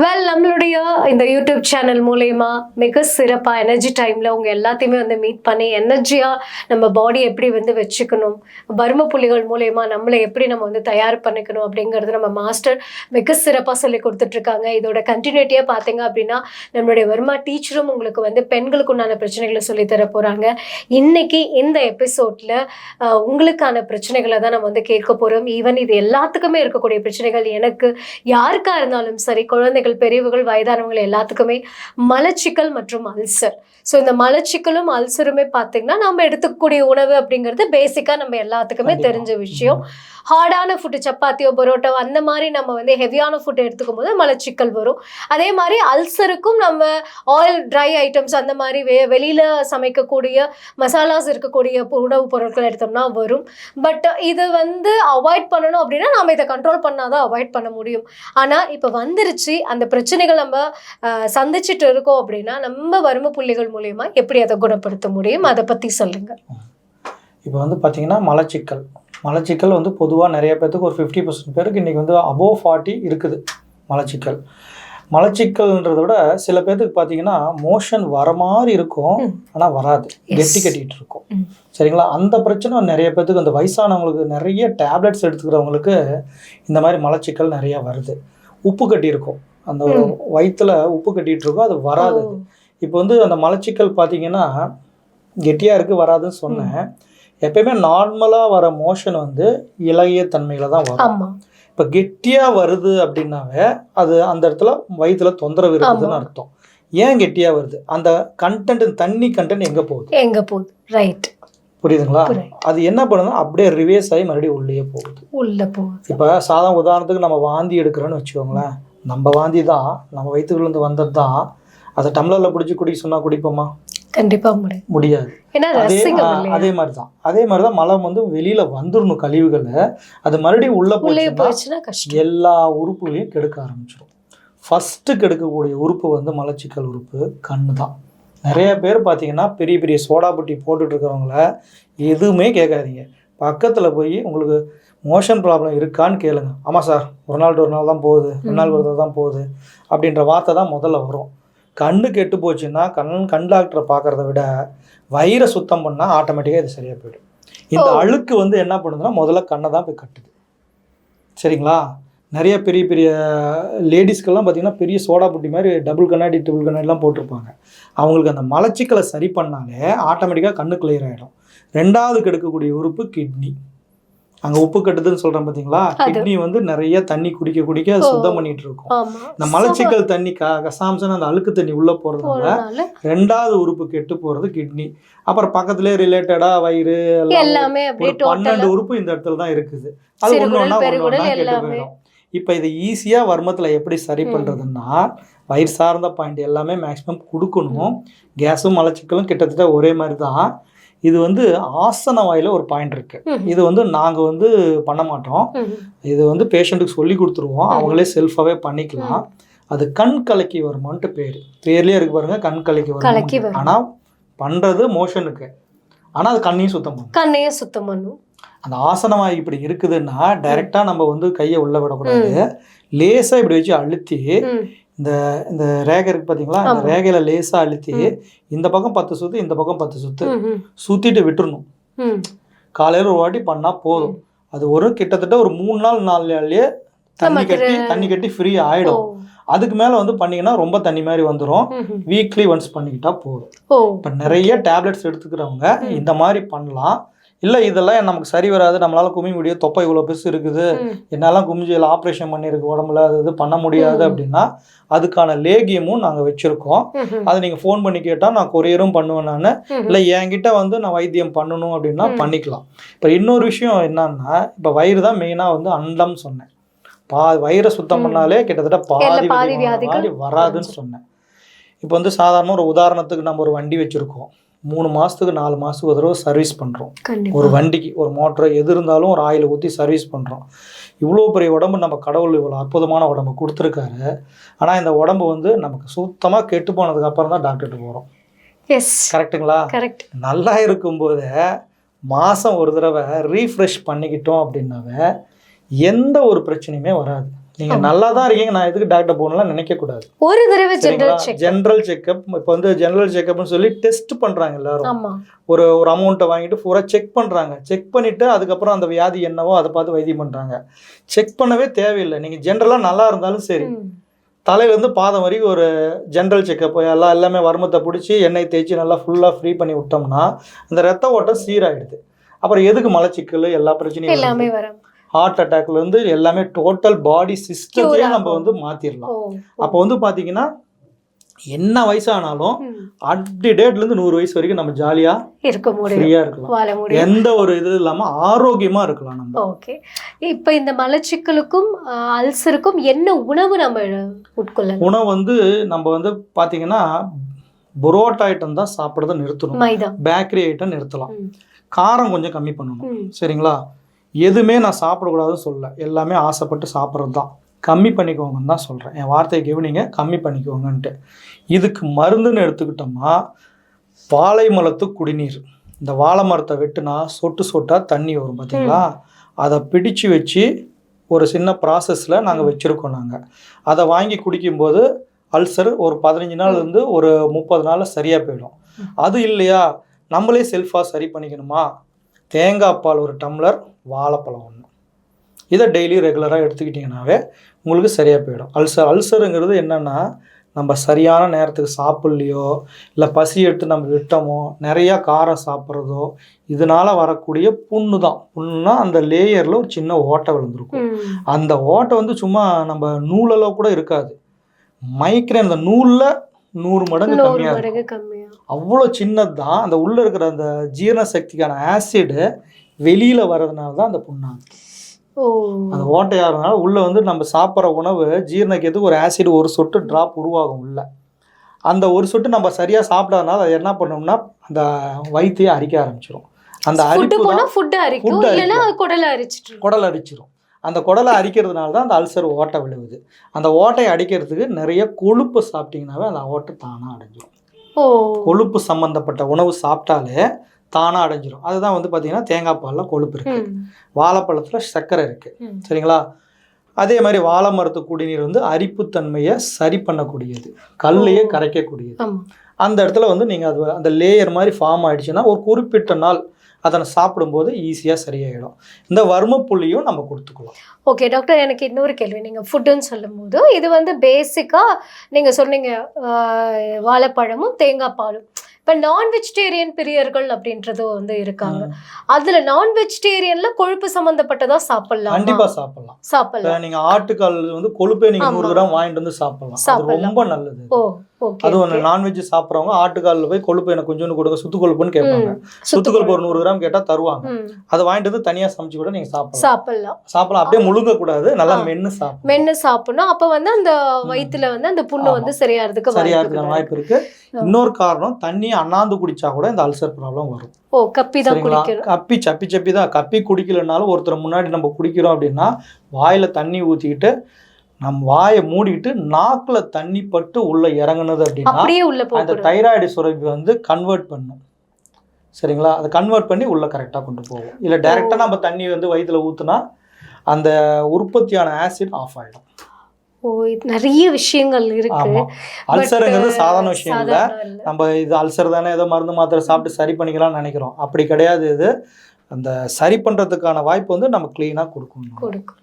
Well நம்மளுடைய இந்த YouTube channel மூலயமா மிக சிறப்பாக எனர்ஜி டைமில் உங்க எல்லாத்தையுமே வந்து மீட் பண்ணி எனர்ஜியாக நம்ம பாடி எப்படி வந்து வச்சுக்கணும் பரும புள்ளிகள் மூலயமா நம்மளை எப்படி நம்ம வந்து தயார் பண்ணிக்கணும் அப்படிங்கிறது நம்ம மாஸ்டர் மிக சிறப்பாக சொல்லி கொடுத்துட்ருக்காங்க. இதோட கண்டினியூட்டியாக பார்த்தீங்க அப்படின்னா நம்மளுடைய வர்மா டீச்சரும் உங்களுக்கு வந்து பெண்களுக்கு உண்டான பிரச்சனைகளை சொல்லித் தர போகிறாங்க இன்னைக்கு இந்த எபிசோடில் உங்களுக்கான பிரச்சனைகளை தான் நம்ம வந்து கேட்க போகிறோம் ஈவன் இது எல்லாத்துக்குமே இருக்கக்கூடிய பிரச்சனைகள் எனக்கு யாருக்காக இருந்தாலும் சரி குழந்தைகள் பெரியவர்கள் வயதானவங்க எல்லாத்துக்குமே மலச்சிக்கல் மற்றும் அல்சர். ஸோ இந்த மலச்சிக்கலும் அல்சருமே பார்த்தீங்கன்னா நம்ம எடுத்துக்கக்கூடிய உணவு அப்படிங்கிறது பேசிக்காக நம்ம எல்லாத்துக்குமே. தெரிஞ்ச விஷயம். ஹார்டான ஃபுட்டு சப்பாத்தியோ பரோட்டோ அந்த மாதிரி நம்ம வந்து ஹெவியான ஃபுட் எடுத்துக்கும் போது மலச்சிக்கல் வரும். அதே மாதிரி அல்சருக்கும் நம்ம ஆயில் ட்ரை ஐட்டம்ஸ் அந்த மாதிரி வெ வெளியில் சமைக்கக்கூடிய மசாலாஸ் இருக்கக்கூடிய உணவுப் பொருட்கள் எடுத்தோம்னா வரும். பட் இது வந்து அவாய்ட் பண்ணணும் அப்படின்னா நம்ம இதை கண்ட்ரோல் பண்ணாதான் அவாய்ட் பண்ண முடியும். ஆனால் இப்போ வந்துருச்சு அந்த பிரச்சனைகள் நம்ம சந்திச்சுட்டு இருக்கோம் அப்படின்னா நம்ம வறுமை புள்ளிகள் மூலயமா எப்படி அதை குணப்படுத்த முடியும்? அதை பற்றி சொல்லுங்க. இப்போ வந்து பார்த்தீங்கன்னா மலச்சிக்கல். மலச்சிக்கல் வந்து பொதுவாக நிறைய பேர்த்துக்கு ஒரு ஃபிஃப்டி பர்சன்ட் பேருக்கு இன்றைக்கி வந்து அபோவ் ஃபார்ட்டி இருக்குது மலச்சிக்கல். மலச்சிக்கல்ன்றதை விட சில பேர்த்துக்கு பார்த்தீங்கன்னா மோஷன் வர மாதிரி இருக்கும். ஆனால் வராது. கெட்டி கட்டிட்டு இருக்கும். சரிங்களா? அந்த பிரச்சனை நிறைய பேர்த்துக்கு அந்த வயசானவங்களுக்கு நிறைய டேப்லெட்ஸ் எடுத்துக்கிறவங்களுக்கு இந்த மாதிரி மலச்சிக்கல் நிறைய வருது. உப்பு கட்டி இருக்கும் அந்த. வயிற்றுல உப்பு கட்டிட்டு இருக்கும் அது. வராது. இப்போ வந்து அந்த மலச்சிக்கல் பார்த்தீங்கன்னா கெட்டியாக இருக்குது வராதுன்னு சொன்னேன். எப்பயுமே நார்மலாக வர மோஷன் வந்து இலகிய தன்மையில் தான் வரும். இப்போ கெட்டியாக வருது அப்படின்னாவே அது அந்த இடத்துல வயிற்றுல தொந்தரவு இருக்குதுன்னு. அர்த்தம். ஏன் கெட்டியாக வருது? அந்த கண்டென்ட் தண்ணி கண்டென்ட் எங்கே போகுது? எங்க போகுது? ரைட் புரியுதுங்களா? புரியுது. அது என்ன பண்ணுதுன்னா அப்படியே ரிவேஸ் ஆகி மறுபடியும் உள்ளே போகுது. உள்ள போகுது. இப்போ சாதாரண உதாரணத்துக்கு நம்ம வாந்தி எடுக்கிறோன்னு வச்சுக்கோங்களேன். நம்ம வாந்தி தான் நம்ம வயிற்றுக்குள்ளேருந்து வந்தது தான். அதை டம்ளரில் பிடிச்சி குடிக்க சொன்னால் குடிப்போமா? கண்டிப்பா முடியும் முடியாது. அதே அதே மாதிரி தான். அதே மாதிரி தான் மலம் வந்து வெளியில வந்துடணும் கழிவுகளை. அது மறுபடியும் உள்ள போச்சுன்னா எல்லா உறுப்புகளையும் கெடுக்க ஆரம்பிச்சிடும் ஃபஸ்ட்டு கெடுக்கக்கூடிய உறுப்பு வந்து மலச்சிக்கல் உறுப்பு கண்ணு தான். நிறைய பேர் பார்த்தீங்கன்னா பெரிய பெரிய சோடா புட்டி போட்டுட்டு இருக்கிறவங்கள எதுவுமே கேட்காதீங்க. பக்கத்தில் போய் உங்களுக்கு மோஷன் ப்ராப்ளம் இருக்கான்னு கேளுங்க. ஆமாம் சார் ஒரு நாள் ஒரு நாள் தான் போகுது ஒரு நாள் ஒரு தடவை தான் போகுது அப்படின்ற வார்த்தை தான் முதல்ல வரும். கண்ணு கெட்டு போச்சுன்னா கண் கண் டாக்டரை பார்க்கறத விட வயிறை சுத்தம் பண்ணால் ஆட்டோமேட்டிக்காக இது சரியாக போயிடும். இந்த. அழுக்கு வந்து என்ன பண்ணுதுன்னா முதல்ல கண்ணை தான் போய் கட்டுது. சரிங்களா? நிறைய பெரிய பெரிய லேடிஸ்க்கெல்லாம் பார்த்தீங்கன்னா பெரிய சோடா புட்டி மாதிரி டபுள் கண்ணாடி ட்ரிபிள் கண்ணாடிலாம் போட்டிருப்பாங்க. அவங்களுக்கு அந்த மலச்சிக்கலை சரி பண்ணாலே ஆட்டோமேட்டிக்காக கண்ணு கிளியர் ஆகிடும் ரெண்டாவது கெடுக்கக்கூடிய உறுப்பு கிட்னி அங்கே உப்பு கட்டுதுன்னு சொல்கிறேன் பார்த்தீங்களா. கிட்னி வந்து நிறைய தண்ணி குடிக்க குடிக்க அது. சுத்தம் பண்ணிட்டு இருக்கும். இந்த மலச்சிக்கல் தண்ணி கசாம்சன் அந்த அழுக்கு தண்ணி உள்ளே போறதுனால ரெண்டாவது உறுப்பு கெட்டு போகிறது கிட்னி அப்புறம் பக்கத்துலேயே ரிலேட்டடாக வயிறு எல்லாம் பன்னெண்டு உறுப்பு இந்த இடத்துல தான் இருக்குது. அது சிறுகுடல், ஒன்று ஒன்றா பெருகுடல் கெட்டு. போயிடும். இப்போ இதை ஈஸியாக வர்மத்தில் எப்படி சரி. பண்ணுறதுன்னா வயிறு சார்ந்த பாயிண்ட் எல்லாமே மேக்ஸிமம் கொடுக்கணும். கேஸும் மலச்சிக்கலும் கிட்டத்தட்ட ஒரே மாதிரி தான் இது வந்து ஆசன வாயில ஒரு பாயிண்ட் இருக்கு. ம். இது வந்து நாங்கள் வந்து பண்ண மாட்டோம். இது வந்து பேஷண்ட்டுக்கு சொல்லி கொடுத்துருவோம். அவங்களே செல்ஃபாகவே பண்ணிக்கலாம். அது கண் கலக்கி வருமான்ட்டு பேர். பேர்லேயே இருக்கு பாருங்க கண் கலக்கி வரும். ஆனால் பண்ணுறது மோஷனுக்கு ஆனால் அது கண்ணையும் சுத்தம் பண்ணும். கண்ணையும் சுத்தம் பண்ணும். அந்த ஆசனமாக இப்படி இருக்குதுன்னா டைரெக்டாக நம்ம வந்து கையை உள்ள விடக்கூடாது லேசாக இப்படி வச்சு அழுத்தி. இந்த இந்த ரேகை இருக்கு பார்த்தீங்களா ஆமா. ரேகையில் லேசாக அழுத்தி இந்த பக்கம் பத்து சுத்து இந்த பக்கம் பத்து. ம். சுற்றிட்டு விட்டுறணும். காலையில் ஒரு வாட்டி பண்ணால் போதும் அது ஒரு கிட்டத்தட்ட ஒரு மூணு நாள் நாலு நாள்லயே தண்ணி கட்டி தண்ணி கட்டி ஃப்ரீ. ஆகிடும் அதுக்கு மேலே வந்து பண்ணீங்கன்னா ரொம்ப தண்ணி மாதிரி வந்துடும். வீக்லி ஒன்ஸ் பண்ணிக்கிட்டா போதும் இப்போ நிறைய டேப்லெட்ஸ் எடுத்துக்கிறவங்க. இந்த மாதிரி பண்ணலாம் இல்லை இதெல்லாம் நமக்கு சரி வராது நம்மளால குமி முடியும் தொப்பை இவ்வளோ பெருசு இருக்குது ம். என்னாலாம் குமிஞ்சியில் ஆப்ரேஷன் பண்ணியிருக்கு உடம்புல அது இது பண்ண முடியாது. அப்படின்னா அதுக்கான லேகியமும் நாங்கள் வச்சுருக்கோம். அதை நீங்கள் ஃபோன் பண்ணி கேட்டால் நான் கொரியரும் பண்ணுவேன் நான். இல்லை என்கிட்ட வந்து நான் வைத்தியம் பண்ணணும் அப்படின்னா. பண்ணிக்கலாம் இப்போ இன்னொரு விஷயம் என்னன்னா இப்போ வயிறு தான் மெயினாக வந்து அண்டம் சொன்னேன் பா வயிறை சுத்தம். பண்ணாலே கிட்டத்தட்ட பாதி வியாதி வராதுன்னு சொன்னேன் இப்போ வந்து சாதாரண ஒரு உதாரணத்துக்கு நம்ம ஒரு வண்டி வச்சுருக்கோம் மூணு மாதத்துக்கு நாலு மாதத்துக்கு ஒரு தடவை சர்வீஸ் பண்ணுறோம் ஒரு வண்டிக்கு ஒரு மோட்டரை எது இருந்தாலும் ஒரு ஆயில் ஊற்றி சர்வீஸ் பண்ணுறோம் இவ்வளோ பெரிய உடம்பு நம்ம கடவுள் இவ்வளோ அற்புதமான உடம்பு கொடுத்துருக்காரு. ஆனால் இந்த உடம்பு வந்து நமக்கு சுத்தமாக கெட்டு போனதுக்கு அப்புறம் தான் டாக்டர்கிட்ட போகிறோம் எஸ் கரெக்ட்டுங்களா கரெக்ட் நல்லா இருக்கும்போது மாதம் ஒரு தடவை ரீஃப்ரெஷ் பண்ணிக்கிட்டோம் அப்படின்னாவே எந்த ஒரு பிரச்சனையுமே வராது. நீங்க நல்லா தான் இருக்கீங்க. நான் எதுக்கு டாக்டர் போகணும்லாம் நினைக்க கூடாது. ஒரு தடவை ஜெனரல் செக் ஜென்ரல் செக்அப் இப்போ வந்து ஜெனரல் செக்அப்னு சொல்லி டெஸ்ட் பண்றாங்க எல்லாரும். ஒரு ஒரு அமௌண்ட்டை வாங்கிட்டு பூரா செக் பண்ணுறாங்க செக் பண்ணிவிட்டு அதுக்கப்புறம் அந்த வியாதி என்னவோ அதை பார்த்து வைத்தியம் பண்ணுறாங்க செக் பண்ணவே தேவையில்லை. நீங்கள் ஜென்ரலாக நல்லா இருந்தாலும் சரி. தலையிலேருந்து பாதம் வரைக்கும் ஒரு ஜென்ரல் செக்கப் எல்லாம் எல்லாமே வர்மத்தை பிடிச்சி எண்ணெய் தேய்ச்சி நல்லா ஃபுல்லாக ஃப்ரீ பண்ணி விட்டோம்னா அந்த ரத்த ஓட்டம் சீராயிடுது. அப்புறம் எதுக்கு மலச்சிக்கல்? எல்லா பிரச்சனையும் எல்லாமே வரும் ஹார்ட் அட்டாக்லேருந்து எல்லாமே டோட்டல் பாடி சிஸ்டத்தையே நம்ம. வந்து மாற்றிடலாம் அப்போ வந்து பார்த்தீங்கன்னா என்ன வயசானாலும் ம். அப்டி டேட்லேருந்து நூறு வயசு வரைக்கும் நம்ம ஜாலியாக இருக்க முடியும். ஃப்ரீயாக இருக்கலாம். எந்த ஒரு இது இல்லாம ஆரோக்கியமா இருக்கலாம் நம்ம. ஓகே இப்போ இந்த மலச்சிக்கலுக்கும் அல்சருக்கும் என்ன உணவு நம்ம உட்கொள்ளலாம் உணவு வந்து நம்ம வந்து பாத்தீங்கன்னா புரோட்டா ஐட்டம் தான் சாப்பிட்றத நிறுத்தணும். பேக்கரி ஐட்டம் நிறுத்தலாம். காரம் கொஞ்சம் கம்மி பண்ணணும். சரிங்களா? எதுவுமே நான் சாப்பிடக்கூடாதுன்னு சொல்லல. எல்லாமே ஆசைப்பட்டு சாப்பிட்றது தான் கம்மி பண்ணிக்கோங்கன்னு தான் சொல்கிறேன் என் வார்த்தையை கவனிங்க கம்மி பண்ணிக்கோங்கன்ட்டு. இதுக்கு மருந்துன்னு எடுத்துக்கிட்டோம்னா வாழை மரத்து குடிநீர். இந்த வாழை மரத்தை வெட்டுனா சொட்டு சொட்டாக தண்ணி வரும் பார்த்தீங்களா அதை பிடிச்சு வச்சு ஒரு சின்ன ப்ராசஸில் நாங்கள் வச்சுருக்கோம் நாங்கள் அதை வாங்கி குடிக்கும்போது அல்சர் ஒரு பதினஞ்சு நாள் இருந்து ஒரு முப்பது நாளில் சரியாக போயிடும். அது இல்லையா? நம்மளே செல்ஃபாக சரி பண்ணிக்கணுமா? தேங்காய் பால் ஒரு டம்ளர் வாழைப்பழம் ஒன்று இதை டெய்லி ரெகுலராக எடுத்துக்கிட்டிங்கனாவே உங்களுக்கு சரியாக போயிடும். அல்சர் அல்சருங்கிறது என்னென்னா நம்ம சரியான நேரத்துக்கு சாப்பிட்லையோ இல்லை பசி எடுத்து நம்ம விட்டோமோ நிறையா காரம் சாப்பிட்றதோ இதனால் வரக்கூடிய புண்ணு தான். புண்ணுனா அந்த லேயரில் ஒரு சின்ன ஓட்டை விழுந்திருக்கும். அந்த ஓட்டை வந்து சும்மா நம்ம நூலளவு கூட இருக்காது. மைக்ரேன் அந்த நூலில் நூறு மடங்கு கம்மியா அவ்வளோ சின்னது தான் அந்த உள்ளே இருக்கிற அந்த ஜீரண சக்திக்கான ஆசிடு வெளியில் வர்றதுனால தான் அந்த புண்ணாங்க ஓ. அந்த ஓட்டையாகிறதுனால உள்ளே வந்து நம்ம சாப்பிட்ற உணவு ஜீரணிக்கிறதுக்கு ஒரு ஆசிட் ஒரு சொட்டு ட்ராப் உருவாகும் உள்ள. அந்த ஒரு சொட்டு நம்ம சரியாக சாப்பிடாதனால அது என்ன பண்ணோம்னா அந்த வயிற்றையே அரிக்க ஆரம்பிச்சிடும் அந்த அரிப்பு குடலை அரிச்சிட்டு இருக்கும். குடல் அரிச்சிரும். அந்த குடலை அரிக்கிறதுனால தான் அந்த அல்சர் ஓட்டை விழுவுது. அந்த ஓட்டையை அடிக்கிறதுக்கு நிறைய கொழுப்பு சாப்பிட்டீங்கன்னாவே அந்த ஓட்டை தானாக அடைஞ்சிரும். ஓ. கொழுப்பு சம்மந்தப்பட்ட உணவு சாப்பிட்டாலே தானாக அடைஞ்சிரும். அதுதான் வந்து பார்த்தீங்கன்னா தேங்காய் பாலில் கொழுப்பு இருக்குது. வாழைப்பழத்தில் சர்க்கரை இருக்குது. சரிங்களா? அதே மாதிரி வாழை மரத்து குடிநீர் வந்து அரிப்புத்தன்மையை சரி பண்ணக்கூடியது. கல்லையே. கரைக்கக்கூடியது. அந்த இடத்துல வந்து நீங்கள் அது அந்த லேயர் மாதிரி ஃபார்ம் ஆயிடுச்சுன்னா ஒரு குறிப்பிட்ட நாள் அதை சாப்பிடும்போது ஈஸியாக சரியாயிடும். இந்த வர்மப்புள்ளியும் நம்ம கொடுத்துக்கலாம். ஓகே டாக்டர் எனக்கு இன்னொரு கேள்வி. நீங்கள் ஃபுட்டுன்னு சொல்லும்போது இது வந்து பேசிக்காக நீங்கள் சொன்னீங்க வாழைப்பழமும் தேங்காய் பாலும். இப்போ நான் வெஜிடேரியன் பிரியர்கள் அப்படின்றது வந்து இருக்காங்க. அதுல நான் வெஜிடேரியன்ல கொழுப்பு சம்பந்தப்பட்டதா சாப்பிடலாம்? கண்டிப்பா சாப்பிடலாம். சாப்பிடலாம். நீங்க ஆட்டுக்கால் வந்து கொழுப்பே நீங்க ஆமா. நூறு கிராம் வாங்கிட்டு வந்து சாப்பிடலாம். ரொம்ப நல்லது. ஓ. ஓகே அதுவும் நான்வெஜ் சாப்பிட்றவங்க ஆட்டுக்காலில் போய் கொழுப்பு எனக்கு கொஞ்சோண்டு கொடுங்க சுத்து கொழுப்புன்னு கேட்பாங்க. சுத்து கொழுப்பு ஒரு நூறு கிராம் கேட்டால் தருவாங்க. அதை வாங்கிட்டு வந்து தனியாக சமைச்சு கூட நீங்கள் சாப்பிடலாம். சாப்பிடலாம். சாப்பிடலாம். அப்படியே முழுங்க கூடாது நல்லா ஆ. மென்று சாப்பிடலாம் மென்னு சாப்பிடணும். அப்ப வந்து அந்த வயித்துல வந்து அந்த புண்ணு. வந்து சரியாறதுக்கு சரியா வாய்ப்பு இருக்கிற. வாய்ப்பு இருக்கு. இன்னொரு காரணம் தண்ணியை அண்ணாந்து குடிச்சா கூட இந்த அல்சர் ப்ராப்ளம் வரும். ஓ கப்பி தான் குடிக்கணும். கப்பி சப்பி சப்பி தான். கப்பி குடிக்கலனாலும் ஒருத்தர் முன்னாடி நம்ம குடிக்கிறோம் அப்படின்னா வாயில தண்ணி ஊத்திக்கிட்டு நம்ம வாயை மூடிக்கிட்டு நாக்குல தண்ணி பட்டு உள்ள இறங்குனது அப்படின்னா அந்த தைராய்டு சுரப்பி வந்து கன்வெர்ட் பண்ணும். சரிங்களா? அதை கன்வெர்ட் பண்ணி உள்ள கரெக்டாக கொண்டு போகும். இல்லை டைரெக்டாக நம்ம தண்ணி வந்து வயிற்றுல ஊற்றுனா அந்த உற்பத்தியான ஆசிட் ஆஃப் ஆகிடும் ஓ இது நிறைய விஷயங்கள் இருக்கு. அல்சருங்கிறது சாதாரண விஷயம் இல்லை. நம்ம இது அல்சர் தானே ஏதோ மருந்து மாத்திரை சாப்பிட்டு சரி பண்ணிக்கலாம்னு நினைக்கிறோம். அப்படி கிடையாது இது. அந்த சரி பண்ணுறதுக்கான வாய்ப்பு வந்து நம்ம க்ளீனாக கொடுக்கணும். கொடுக்கும்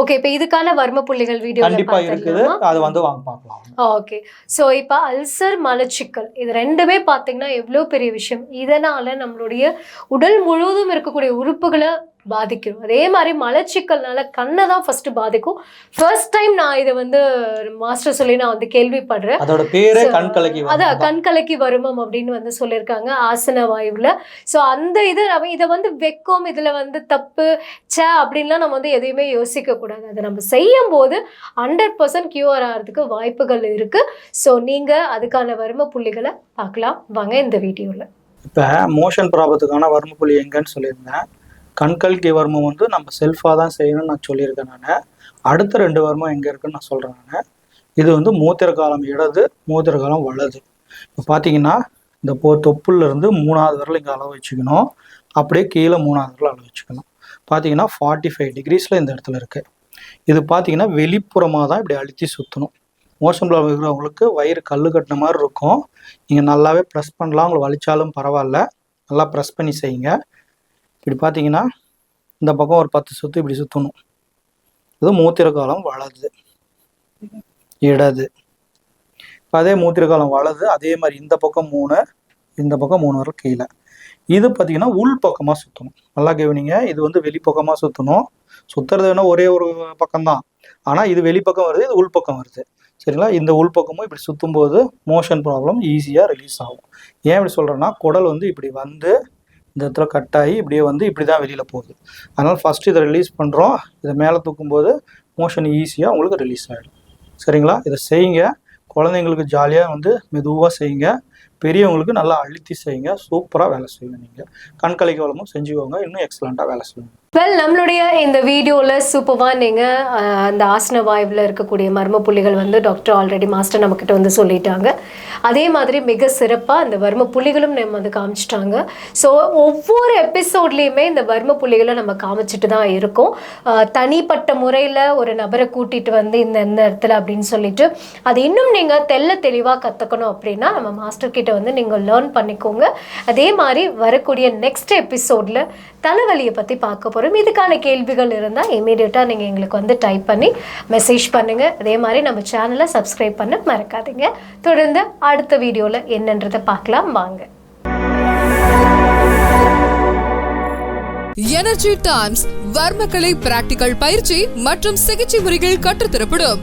ஓகே இப்போ இதுக்கான வர்ம புள்ளிகள் வீடியோ கண்டிப்பாக இருக்குது. அது வந்து வாங்க பார்க்கலாம். ஓகே ஸோ இப்போ அல்சர் மலச்சிக்கல் இது ரெண்டுமே பார்த்தீங்கன்னா எவ்வளோ பெரிய விஷயம்? இதனால நம்மளுடைய உடல் முழுவதும் இருக்கக்கூடிய உறுப்புகளை பாதிக்கும் அதே மாதிரி மலச்சிக்கல்னால கண்ணை தான் ஃபர்ஸ்ட் பாதிக்கும். ஃபர்ஸ்ட் டைம் நான் இதை வந்து மாஸ்டர் சொல்லி நான் வந்து கேள்விப்படுறேன். அதோட பேரே கண் கலக்கி அதான் வர்மம் தான். கண்கலக்கி வருமம் அப்படின்னு வந்து சொல்லியிருக்காங்க ஆசன வாயுவில் ஸோ அந்த இது அவ- இதை வந்து வெக்கம் இதில் வந்து தப்பு சே அப்படின்லாம் நம்ம வந்து எதையுமே யோசிக்க கூடாது அதை நம்ம செய்யும் போது ஹண்ட்ரட் பர்சன்ட் கியூஆர் ஆகிறதுக்கு வாய்ப்புகள் இருக்கு. ஸோ நீங்கள் அதுக்கான வர்ம புள்ளிகளை பார்க்கலாம். வாங்க இந்த வீடியோவில் இப்போ மோஷன் ப்ராபத்துக்கான வர்மப்புள்ளி எங்கன்னு சொல்லியிருந்தேன். கண்கல்கி வர்மம் வந்து நம்ம செல்ஃபாக தான் செய்யணும்னு நான் சொல்லியிருக்கேன் நான். அடுத்த ரெண்டு வர்மம் எங்கே இருக்குன்னு நான் சொல்கிறேன் நான். இது வந்து மூத்திர காலம் இடது மூத்திர காலம் வலது. இப்போ பார்த்தீங்கன்னா இந்த போ தொப்புலேருந்து மூணாவது வரல இங்கே அளவு வச்சுக்கணும். அப்படியே கீழே மூணாவது வரல அளவு வச்சுக்கணும். பார்த்தீங்கன்னா ஃபார்ட்டி ஃபைவ் டிகிரிஸில் இந்த இடத்துல இருக்குது இது பார்த்தீங்கன்னா வெளிப்புறமாக தான் இப்படி அழுத்தி சுற்றணும் மோஷன் இருக்கிறவங்களுக்கு வயிறு கல் கட்டின மாதிரி இருக்கும். நீங்கள் நல்லாவே ப்ரெஸ் பண்ணலாம். உங்களுக்கு வலிச்சாலும் பரவாயில்ல. நல்லா ப்ரெஸ் பண்ணி செய்யுங்க. இப்படி பார்த்தீங்கன்னா இந்த பக்கம் ஒரு பத்து சுற்று இப்படி சுற்றணும் இது மூத்திர காலம் வலது இடது. இப்போ அதே மூத்திர காலம் வலது அதே மாதிரி இந்த பக்கம் மூணு இந்த பக்கம் மூணு வரை கீழே. இது பார்த்தீங்கன்னா உள் பக்கமாக சுற்றணும் நல்லா கவனிங்க. இது வந்து வெளிப்பக்கமாக சுற்றணும் சுற்றுறது வேணால் ஒரே ஒரு பக்கம்தான். ஆனால் இது வெளிப்பக்கம் வருது இது உள் பக்கம் வருது. சரிங்களா? இந்த உள் பக்கமும் இப்படி சுற்றும் போது மோஷன் ப்ராப்ளம் ஈஸியாக ரிலீஸ் ஆகும். ஏன் இப்படி சொல்கிறேன்னா குடல் வந்து இப்படி வந்து இந்த இடத்துல கட் ஆகி இப்படியே வந்து இப்படி தான் வெளியில் போகுது. அதனால் ஃபஸ்ட்டு இதை ரிலீஸ் பண்ணுறோம் இதை மேலே தூக்கும்போது மோஷன் ஈஸியாக உங்களுக்கு ரிலீஸ் ஆகிடும் சரிங்களா? இதை செய்யுங்க. குழந்தைங்களுக்கு ஜாலியாக வந்து மெதுவாக செய்யுங்க. பெரியவங்களுக்கு நல்லா அழுத்தி செய்யுங்க. சூப்பராக வேலை செய்யுங்க நீங்கள் கண்கலை கோலமும் செஞ்சுக்கோங்க. இன்னும் எக்ஸலண்ட்டாக வேலை செய்யுங்க. வெல் நம்மளுடைய இந்த வீடியோவில் சூப்பராக நீங்கள் அந்த ஆசன வாயுவில் இருக்கக்கூடிய மர்ம புள்ளிகள் வந்து டாக்டர் ஆல்ரெடி மாஸ்டர் நம்மக்கிட்ட வந்து சொல்லிட்டாங்க. அதே மாதிரி மிக சிறப்பாக அந்த வர்ம புள்ளிகளும் நம்ம வந்து காமிச்சிட்டாங்க. ஸோ ஒவ்வொரு எபிசோட்லேயுமே இந்த வர்ம புள்ளிகளை நம்ம காமிச்சிட்டு தான் இருக்கோம். தனிப்பட்ட முறையில் ஒரு நபரை கூட்டிகிட்டு வந்து இந்த இந்த இடத்துல அப்படின்னு சொல்லிட்டு அது இன்னும் நீங்கள் தெள்ள தெளிவாக கற்றுக்கணும் அப்படின்னா நம்ம மாஸ்டர் கிட்ட வந்து நீங்கள் லேர்ன் பண்ணிக்கோங்க. அதே மாதிரி வரக்கூடிய நெக்ஸ்ட் எபிசோடில் தலைவலியை பற்றி பார்க்க போகிறோம் இதுக்கான கேள்விகள் இருந்தால் இமீடியட்டாக நீங்கள் எங்களுக்கு வந்து டைப் பண்ணி மெசேஜ் பண்ணுங்கள் அதே மாதிரி நம்ம சேனலை சப்ஸ்கிரைப் பண்ண மறக்காதீங்க. தொடர்ந்து அடுத்த வீடியோவில் என்னன்றதை பார்க்கலாம். வாங்க. எனர்ஜி டைம்ஸ் வர்மக்கலை பிராக்டிகல் பயிற்சி மற்றும் சிகிச்சை முறைகள் கற்றுத்தரப்படும்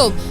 Club.